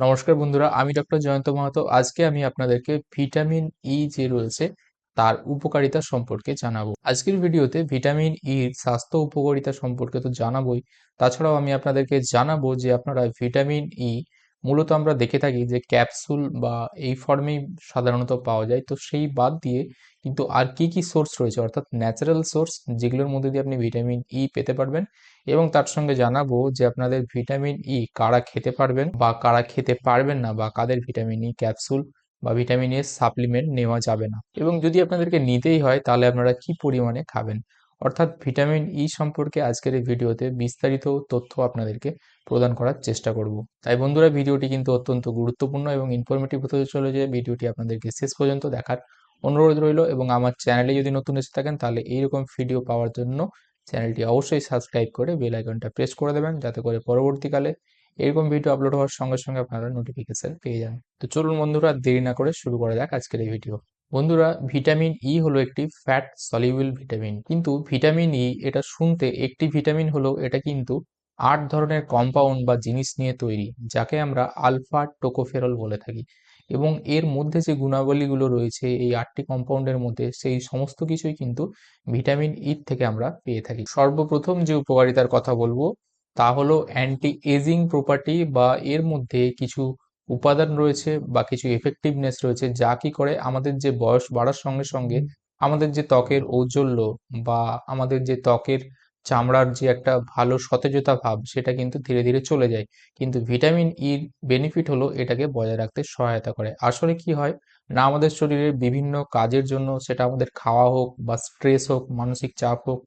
নমস্কার বন্ধুরা, আমি ডক্টর জয়ন্ত মাহাতো। আজকে আমি আপনাদেরকে ভিটামিন ই যে রয়েছে, তার উপকারিতা সম্পর্কে জানাব। আজকের ভিডিওতে ভিটামিন ই স্বাস্থ্য উপকারিতা সম্পর্কে তো জানাবোই। তাছাড়াও আমি আপনাদেরকে জানাব যে আপনারা ভিটামিন ই মূলত আমরা দেখে থাকি যে ক্যাপসুল বা এই ফর্মেই সাধারণত পাওয়া যায়। তো সেই বাদ দিয়ে কিন্তু আর কি কি সোর্স রয়েছে? অর্থাৎ ন্যাচারাল সোর্স যেগুলোর মধ্যে দিয়ে আপনি ভিটামিন ই পেতে পারবেন এবং তার সঙ্গে জানাব যে আপনাদের ভিটামিন ই কারা খেতে পারবেন বা কারা খেতে পারবেন না বা কাদের ভিটামিন ই ক্যাপসুল বা ভিটামিন এর সাপ্লিমেন্ট নেওয়া যাবে না। এবং যদি আপনাদেরকে নিতেই হয় তাহলে আপনারা কি পরিমাণে খাবেন? অর্থাৎ ভিটামিন ই সম্পর্কে আজকের এই ভিডিওতে বিস্তারিত তথ্য আপনাদেরকে প্রদান করার চেষ্টা করব। তাই বন্ধুরা, ভিডিওটি কিন্তু অত্যন্ত গুরুত্বপূর্ণ এবং ইনফরমেটিভ হতে চলেছে। ভিডিওটি আপনাদেরকে শেষ পর্যন্ত দেখার অনুরোধ রইল এবং আমার চ্যানেলে যদি নতুন এসে থাকেন, তাহলে এইরকম ভিডিও পাওয়ার জন্য চ্যানেলটি অবশ্যই সাবস্ক্রাইব করে বেল আইকনটা প্রেস করে দেবেন, যাতে করে পরবর্তীকালে এরকম ভিডিও আপলোড হওয়ার সঙ্গে সঙ্গে আপনারা নোটিফিকেশন পেয়ে যান। তো চলুন বন্ধুরা, দেরি না করে শুরু করা যাক আজকের এই ভিডিও বন্ধুরা, ভিটামিন ই হলো একটি ফ্যাট সলিউবল ভিটামিন কিন্তু ভিটামিন ই এটা শুনতে একটি ভিটামিন হলো এটা কিন্তু আট ধরনের কম্পাউন্ড বা জিনিস নিয়ে তৈরি, যাকে আমরা আলফা টোকোফেরল বলে থাকি। এবং এর মধ্যে যে গুণাবলীগুলো রয়েছে, এই আটটি কম্পাউন্ডের মধ্যে সেই সমস্ত কিছুই কিন্তু ভিটামিন ই থেকে আমরা পেয়ে থাকি। সর্বপ্রথম যে উপকারিতার কথা বলব, তা হলো অ্যান্টি এজিং প্রপার্টি বা এর মধ্যে কিছু উপাদান রয়েছে বা কিছু এফেক্টিভনেস রয়েছে, যা কি করে আমাদের যে বয়স বাড়ার সঙ্গে সঙ্গে আমাদের যে ত্বকের ঔজ্জ্বল্য বা আমাদের যে ত্বকের চামড়ার যে একটা ভালো সতেজতা ভাব, সেটা কিন্তু ধীরে ধীরে চলে যায়। কিন্তু ভিটামিন ইর বেনিফিট হলো এটাকে বজায় রাখতে সহায়তা করে। আসলে কি হয়? না আমাদের শরীরের বিভিন্ন কাজের জন্য, সেটা আমাদের খাওয়া হোক বা স্ট্রেস হোক, মানসিক চাপ হোক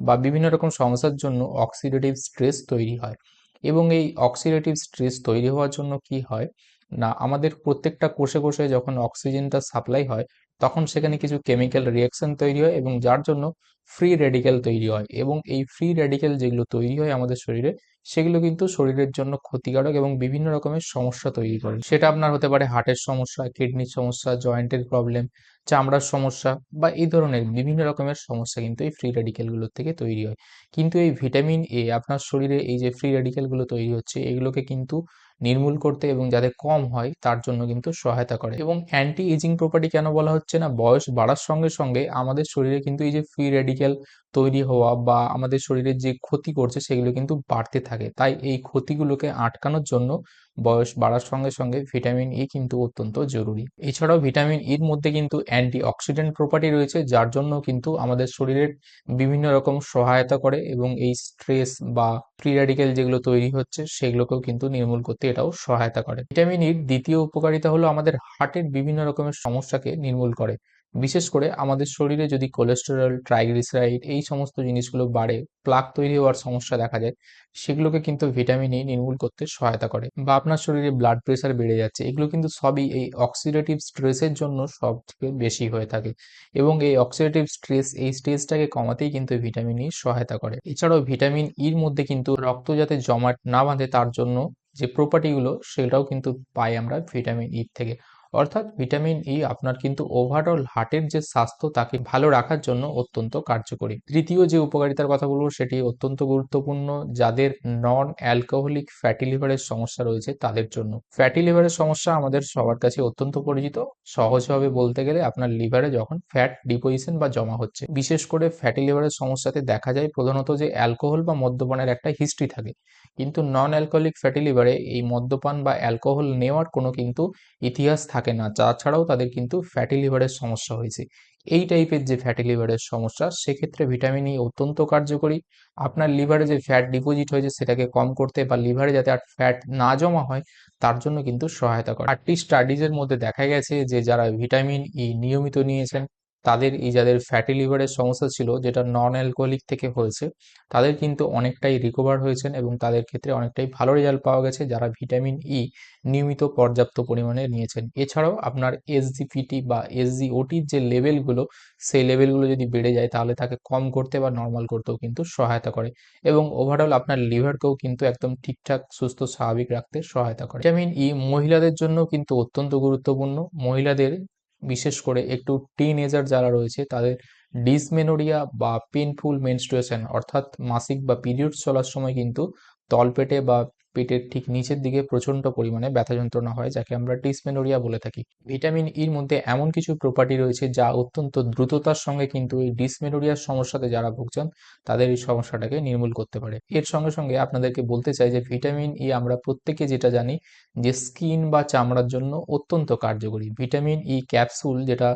বা বিভিন্ন রকম সমস্যার জন্য অক্সিডেটিভ স্ট্রেস তৈরি হয়। এবং এই অক্সিডেটিভ স্ট্রেস তৈরি হওয়ার জন্য কি হয়? না, আমাদের প্রত্যেকটা কোষে কোষে যখন অক্সিজেনটা সাপ্লাই হয় তখন সেখানে কিছু কেমিক্যাল রিয়াকশন তৈরি হয় এবং যার জন্য ফ্রি রেডিক্যাল তৈরি হয় এবং এই ফ্রি রেডিক্যাল যেগুলো তৈরি হয় আমাদের শরীরে, সেগুলো কিন্তু শরীরের জন্য ক্ষতিকারক এবং বিভিন্ন রকমের সমস্যা তৈরি করে। সেটা আপনার হতে পারে হার্টের সমস্যা কিডনির সমস্যা জয়েন্টের প্রবলেম চামড়ার সমস্যা বা এই ধরনের বিভিন্ন রকমের সমস্যা কিন্তু এই ফ্রি রেডিক্যালগুলোর থেকে তৈরি হয়। কিন্তু এই ভিটামিন এ আপনার শরীরে এই যে ফ্রি রেডিক্যালগুলো তৈরি হচ্ছে, এগুলোকে কিন্তু নির্মূল করতে এবং যাতে কম হয়, তার জন্য কিন্তু সহায়তা করে। এবং অ্যান্টি এজিং প্রপার্টি কেন বলা হচ্ছে? না, বয়স বাড়ার সঙ্গে সঙ্গে আমাদের শরীরে কিন্তু এই যে ফ্রি রেডিক্যাল তৈরি হওয়া বা আমাদের শরীরে যে ক্ষতি করছে সেগুলো কিন্তু বাড়তে থাকে। তাই এই ক্ষতিগুলোকে আটকানোর জন্য বয়স বাড়ার সঙ্গে সঙ্গে ভিটামিন ই কিন্তু অত্যন্ত জরুরি। এছাড়াও ভিটামিন ইর মধ্যে কিন্তু অ্যান্টি অক্সিডেন্ট প্রপার্টি রয়েছে, যার জন্য কিন্তু আমাদের শরীরের বিভিন্ন রকম সহায়তা করে এবং এই স্ট্রেস বা ফ্রি যেগুলো তৈরি হচ্ছে, সেগুলোকেও কিন্তু নির্মূল করতে এটাও সহায়তা করে। ভিটামিন ইর দ্বিতীয় উপকারিতা হলো আমাদের হার্টের বিভিন্ন রকমের সমস্যাকে নির্মূল করে। বিশেষ করে আমাদের শরীরে যদি কোলেস্টেরল ট্রাইগ্লিসারাইড এই সমস্ত জিনিসগুলো বাড়ে প্লাক তৈরি হওয়ার সমস্যা দেখা যায়, সেগুলোকে কিন্তু ভিটামিন ই নির্মূল করতে সহায়তা করে বা আপনার শরীরে ব্লাড প্রেশার বেড়ে যাচ্ছে, এগুলো কিন্তু সবই এই অক্সিডেটিভ স্ট্রেসের জন্য সব থেকে বেশি হয়ে থাকে এবং এই অক্সিডেটিভ স্ট্রেস এই স্ট্রেসটাকে কমাতেই কিন্তু ভিটামিন ই সহায়তা করে। এছাড়াও ভিটামিন ইর মধ্যে কিন্তু রক্ত যাতে জমাট না বাঁধে তার জন্য যে প্রপার্টিগুলো সেটাও কিন্তু পাই আমরা ভিটামিন ই থেকে। অর্থাৎ ভিটামিন ই আপনার কিন্তু ওভারঅল হার্টের যে স্বাস্থ্য, তাকে ভালো রাখার জন্য অত্যন্ত কার্যকরী। তৃতীয় যে উপকারিতার কথা বলব, সেটি অত্যন্ত গুরুত্বপূর্ণ। যাদের নন অ্যালকোহলিক ফ্যাটি লিভারের সমস্যা রয়েছে, তাদের জন্য। ফ্যাটি লিভারের সমস্যা আমাদের সবার কাছে অত্যন্ত পরিচিত। সহজভাবে বলতে গেলে আপনার লিভারে যখন ফ্যাট ডিপোজিশন বা জমা হচ্ছে, বিশেষ করে ফ্যাটি লিভারের সমস্যাতে দেখা যায় প্রধানত যে অ্যালকোহল বা মদ্যপানের একটা হিস্ট্রি থাকে। কিন্তু নন অ্যালকোহলিক ফ্যাটি লিভারে এই মদ্যপান বা অ্যালকোহল নেওয়ার কোনো কিন্তু ইতিহাস থাকে না। তাছাড়াও তাদের কিন্তু ফ্যাটি লিভারের সমস্যা হয়েছে। এই টাইপের যে ফ্যাটি লিভারের সমস্যা, সেক্ষেত্রে ভিটামিন ই অত্যন্ত কার্যকরী। আপনার লিভারে যে ফ্যাট ডিপোজিট হয়েছে, সেটাকে কম করতে বা লিভারে যাতে আর ফ্যাট না জমা হয়, তার জন্য কিন্তু সহায়তা করে। আটটি স্টাডিজের মধ্যে দেখা গেছে যে, যারা ভিটামিন ই নিয়মিত নিয়েছেন তাদের এই যাদের ফ্যাটি লিভারের সমস্যা ছিল, যেটা নন অ্যালকোহলিক থেকে হয়েছে, তাদের কিন্তু অনেকটাই রিকভার হয়েছেন এবং তাদের ক্ষেত্রে অনেকটাই ভালো রেজাল্ট পাওয়া গেছে, যারা ভিটামিন ই নিয়মিত পর্যাপ্ত পরিমাণে নিয়েছেন। এছাড়াও আপনার এসজিপিটি বা এসজিওটির যে লেভেলগুলো সেই লেভেলগুলো যদি বেড়ে যায়, তাহলে তাকে কম করতে বা নর্মাল করতেও কিন্তু সহায়তা করে এবং ওভারঅল আপনার লিভারকেও কিন্তু একদম ঠিকঠাক, সুস্থ, স্বাভাবিক রাখতে সহায়তা করে। ভিটামিন ই মহিলাদের জন্য কিন্তু অত্যন্ত গুরুত্বপূর্ণ। মহিলাদের বিশেষ করে একটু টিন এজার যারা রয়েছে, তাদের ডিসমেনোরিয়া বা পেনফুল মেনস্ট্রুয়েশন অর্থাৎ মাসিক বা পিরিয়ড চলার সময় কিন্তু তলপেটে বা পেটের ঠিক নিচের দিকে প্রচণ্ড পরিমাণে ব্যথা যন্ত্রণা হয়, যাকে আমরা ডিসমেনোরিয়া বলে থাকি। ভিটামিন ইর মধ্যে এমন কিছু প্রপার্টি রয়েছে যা অত্যন্ত দ্রুততার সঙ্গে কিন্তু এই ডিসমেনোরিয়ার সমস্যাতে যারা ভুগছেন, তাদের এই সমস্যাটাকে নির্মূল করতে পারে। এর সঙ্গে সঙ্গে আপনাদেরকে বলতে চাই যে ভিটামিন ই আমরা প্রত্যেকে যেটা জানি যে স্কিন বা চামড়ার জন্য অত্যন্ত কার্যকরী। ভিটামিন ই ক্যাপসুল যেটা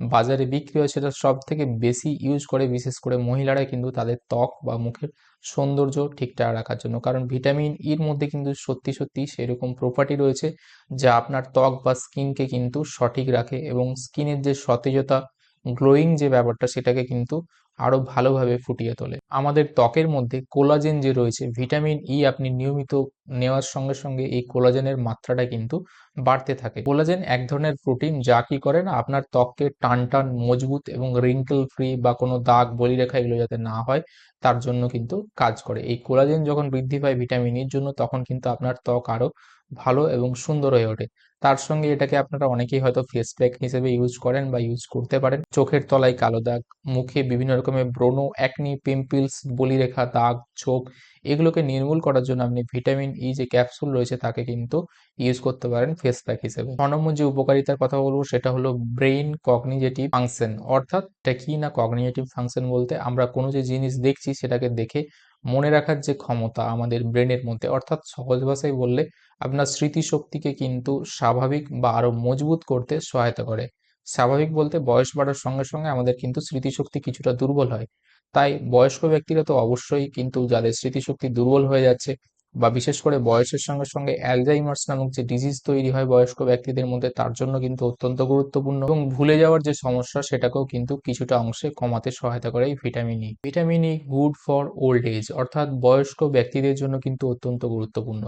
বাজারে বিক্রি হয় সেটা সব থেকে বেশি ইউজ করে, বিশেষ করে মহিলারা কিন্তু তাদের ত্বক বা মুখের সৌন্দর্য ঠিকঠাক রাখার জন্য। কারণ ভিটামিন ইর মধ্যে কিন্তু সত্যি সত্যি সেরকম প্রপার্টি রয়েছে যা আপনার ত্বক বা স্কিনকে কিন্তু সঠিক রাখে এবং স্কিনের যে সতেজতা গ্লোয়িং যে ব্যাপারটা সেটাকে কিন্তু আরও ভালোভাবে ফুটিয়ে তোলে। আমাদের ত্বকের মধ্যে কোলাজেন যে রয়েছে, ভিটামিন ই আপনি নিয়মিত নেওয়ার সঙ্গে সঙ্গে এই কোলাজেনের মাত্রাটা কিন্তু বাড়তে থাকে। কোলাজেন এক ধরনের প্রোটিন যা কি করে না, আপনার ত্বককে টান টান, মজবুত এবং রিঙ্কেল ফ্রি বা কোনো দাগ, বলিরেখা এগুলো যাতে না হয়, তার জন্য কিন্তু কাজ করে। এই কোলাজেন যখন বৃদ্ধি পায় ভিটামিনের জন্য, তখন কিন্তু আপনার ত্বক আরও ভালো এবং সুন্দর হয়ে ওঠে। তার সঙ্গে এটাকে আপনারা অনেকেই হয়তো ফেস প্যাক হিসেবে ইউজ করেন বা ইউজ করতে পারেন। চোখের তলায় কালো দাগ, মুখে বিভিন্ন রকমের ব্রণ অ্যাকনি পিম্পলস বলিরেখা, দাগ ছোপ এগুলোকে নির্মূল করার জন্য আপনি ভিটামিন ই যে ক্যাপসুল রয়েছে তাকে কিন্তু ইউজ করতে পারেন ফেস প্যাক হিসেবে। ছ নম্বর যে উপকারিতার কথা বলব সেটা হলো ব্রেইন কগনিজেটিভ ফাংশন অর্থাৎ এটা কি না কগনিজেটিভ ফাংশন বলতে আমরা কোনো যে জিনিস দেখছি সেটাকে দেখে মনে রাখার যে ক্ষমতা আমাদের ব্রেনের মধ্যে, অর্থাৎ সহজ ভাষায় বললে আপনার স্মৃতিশক্তিকে কিন্তু স্বাভাবিক বা আরও মজবুত করতে সহায়তা করে। স্বাভাবিক বলতে বয়স বাড়ার সঙ্গে সঙ্গে আমাদের কিন্তু স্মৃতিশক্তি কিছুটা দুর্বল হয়। তাই বয়স্ক ব্যক্তিরা তো অবশ্যই কিন্তু যাদের স্মৃতিশক্তি দুর্বল হয়ে যাচ্ছে বা বিশেষ করে বয়সের সঙ্গে সঙ্গে অ্যালজাইমার্স নামক যে ডিজিজ তৈরি হয় বয়স্ক ব্যক্তিদের মধ্যে, তার জন্য কিন্তু অত্যন্ত গুরুত্বপূর্ণ এবং ভুলে যাওয়ার যে সমস্যা, সেটাকেও কিন্তু কিছুটা অংশে কমাতে সহায়তা করে এই vitamin E vitamin E good for old age অর্থাৎ বয়স্ক ব্যক্তিদের জন্য কিন্তু অত্যন্ত গুরুত্বপূর্ণ।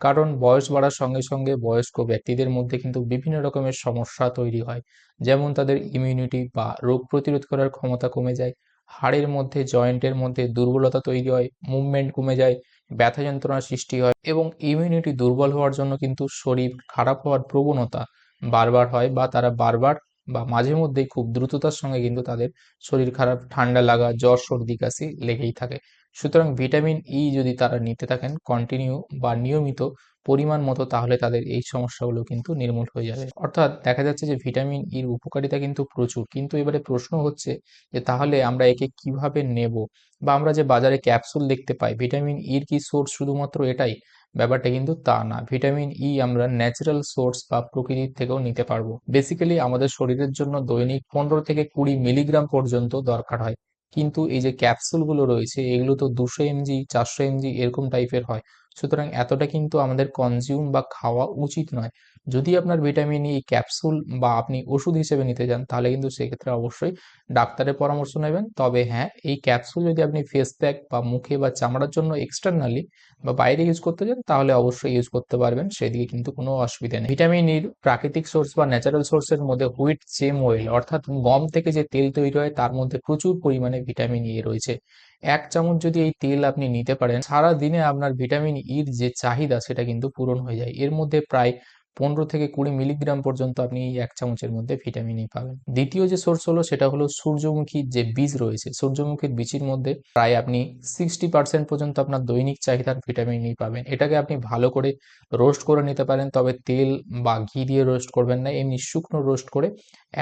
কারণ বয়স বাড়ার সঙ্গে সঙ্গে বয়স্ক ব্যক্তিদের মধ্যে কিন্তু বিভিন্ন রকমের সমস্যা তৈরি হয়। যেমন তাদের ইমিউনিটি বা রোগ প্রতিরোধ করার ক্ষমতা কমে যায়, হাড়ের মধ্যে জয়েন্টের মধ্যে দুর্বলতা তৈরি হয় মুভমেন্ট কমে যায় ব্যথা যন্ত্রণার সৃষ্টি হয় এবং ইমিউনিটি দুর্বল হওয়ার জন্য কিন্তু শরীর খারাপ হওয়ার প্রবণতা বারবার হয় বা তারা বারবার বা মাঝে মধ্যেই খুব দ্রুততার সঙ্গে কিন্তু তাদের শরীর খারাপ, ঠান্ডা লাগা, জ্বর, সর্দি, কাশি লেগেই থাকে। সুতরাং ভিটামিন ই যদি তারা নিতে থাকেন কন্টিনিউ বা নিয়মিত পরিমাণ মতো তাহলে তাদের এই সমস্যাগুলো কিন্তু নির্মূল হয়ে যাবে। অর্থাৎ দেখা যাচ্ছে যে ভিটামিন ইর উপকারিতা কিন্তু প্রচুর। কিন্তু এবারে প্রশ্ন হচ্ছে যে তাহলে আমরা একে কীভাবে নেব? বা আমরা যে বাজারে ক্যাপসুল দেখতে পাই, ভিটামিন ইর কি সোর্স শুধুমাত্র এটাই? ব্যাপারটা কিন্তু তা না। ভিটামিন ই আমরা ন্যাচারাল সোর্স বা প্রকৃতির থেকেও নিতে পারব। বেসিক্যালি আমাদের শরীরের জন্য দৈনিক পনেরো থেকে কুড়ি মিলিগ্রাম পর্যন্ত দরকার হয়। কিন্তু এই যে ক্যাপসুলগুলো রয়েছে, এগুলো তো দুশো এমজি, চারশো এমজি এরকম টাইপের হয়। সুতরাং এতটা কিন্তু আমাদের কনজিউম বা খাওয়া উচিত নয়। যদি আপনার ভিটামিন ই ক্যাপসুল বা আপনি ওষুধ হিসেবে নিতে চান তাহলে কিন্তু সেক্ষেত্রে অবশ্যই ডাক্তারের পরামর্শ নেবেন। তবে হ্যাঁ এই ক্যাপসুল যদি আপনি ফেস প্যাক বা মুখে বা চামড়ার জন্য এক্সটার্নালি বা বাইরে ইউজ করতে চান তাহলে অবশ্যই ইউজ করতে পারবেন। সেদিকে কিন্তু কোনো অসুবিধা নেই। ভিটামিন ইর প্রাকৃতিক সোর্স বা ন্যাচারাল সোর্সের মধ্যে হুইট চেম অয়েল অর্থাৎ গম থেকে যে তেল তৈরি হয়, তার মধ্যে প্রচুর পরিমাণে ভিটামিন ই রয়েছে। এক চামচ যদি এই তেল আপনি নিতে পারেন সারা দিনে আপনার ভিটামিন ইর যে চাহিদা, সেটা কিন্তু পূরণ হয়ে যায়। এর মধ্যে প্রায় পনেরো থেকে কুড়ি মিলিগ্রাম পর্যন্ত আপনি এই এক চামচের মধ্যে ভিটামিন ই পাবেন। দ্বিতীয় যে সোর্স হলো, সেটা হলো সূর্যমুখীর যে বীজ রয়েছে, সূর্যমুখীর বীজের মধ্যে প্রায় আপনি সিক্সটি পার্সেন্ট পর্যন্ত আপনার দৈনিক চাহিদার ভিটামিন ই পাবেন। এটাকে আপনি ভালো করে রোস্ট করে নিতে পারেন, তবে তেল বা ঘি দিয়ে রোস্ট করবেন না। এমনি শুকনো রোস্ট করে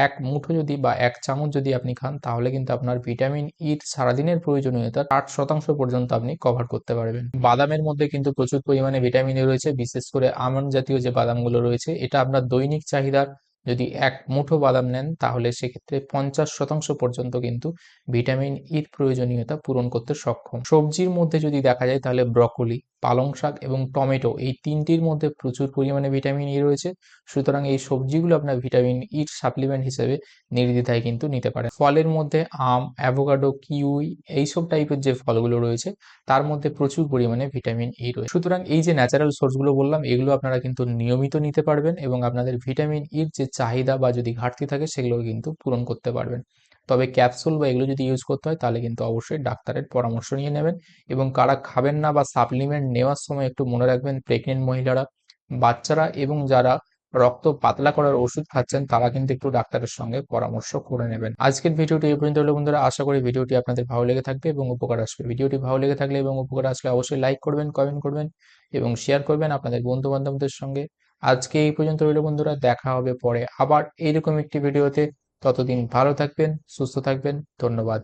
এক মুঠো যদি বা এক চামচ যদি আপনি খান, তাহলে কিন্তু আপনার ভিটামিন ইর সারাদিনের প্রয়োজনীয়তা আট শতাংশ পর্যন্ত আপনি কভার করতে পারবেন। বাদামের মধ্যে কিন্তু প্রচুর পরিমাণে ভিটামিন রয়েছে, বিশেষ করে আমন্ড জাতীয় যে বাদামগুলো রয়েছে এটা আপনার দৈনিক চাহিদার যদি এক মুঠো বাদাম নেন, তাহলে সেক্ষেত্রে পঞ্চাশ শতাংশ পর্যন্ত কিন্তু ভিটামিন ইর প্রয়োজনীয়তা পূরণ করতে সক্ষম। সবজির মধ্যে যদি দেখা যায়, তাহলে ব্রকলি, পালং শাক এবং টমেটো এই তিনটির মধ্যে প্রচুর পরিমাণে ভিটামিন ই রয়েছে। সুতরাং এই সবজিগুলো আপনার ভিটামিন ইর সাপ্লিমেন্ট হিসেবে নির্দ্বিধায় কিন্তু নিতে পারে ফলের মধ্যে আম অ্যাভোকাডো কিউই এইসব টাইপের যে ফলগুলো রয়েছে, তার মধ্যে প্রচুর পরিমাণে ভিটামিন ই রয়েছে। সুতরাং এই যে ন্যাচারাল সোর্সগুলো বললাম, এগুলো আপনারা কিন্তু নিয়মিত নিতে পারবেন এবং আপনাদের ভিটামিন ইর যে চাহিদা বা যদি ঘাটতি থাকে সেগুলো কিন্তু পূরণ করতে পারবেন। তবে ক্যাপসুল বা এগুলো যদি ইউজ করতে হয়, তাহলে কিন্তু অবশ্যই ডাক্তারের পরামর্শ নিয়ে নেবেন এবং কারা খাবেন না বা সাপ্লিমেন্ট নেওয়ার সময় একটু মনে রাখবেন প্রেগনেন্ট মহিলারা, বাচ্চারা এবং যারা রক্ত পাতলা করার ওষুধ খাচ্ছেন, তারা কিন্তু একটু ডাক্তারের সঙ্গে পরামর্শ করে নেবেন। আজকের ভিডিওটি এই পর্যন্ত হলো বন্ধুরা। আশা করি ভিডিওটি আপনাদের ভালো লেগে থাকবে এবং উপকার আসবে। ভিডিওটি ভালো লেগে থাকলে এবং উপকার আসলে অবশ্যই লাইক করবেন কমেন্ট করবেন এবং শেয়ার করবেন আপনাদের বন্ধু বান্ধবদের সঙ্গে। আজকে এই পর্যন্ত রইল বন্ধুরা, দেখা হবে পরে আবার এইরকম একটি ভিডিওতে। ততদিন ভালো থাকবেন, সুস্থ থাকবেন, ধন্যবাদ।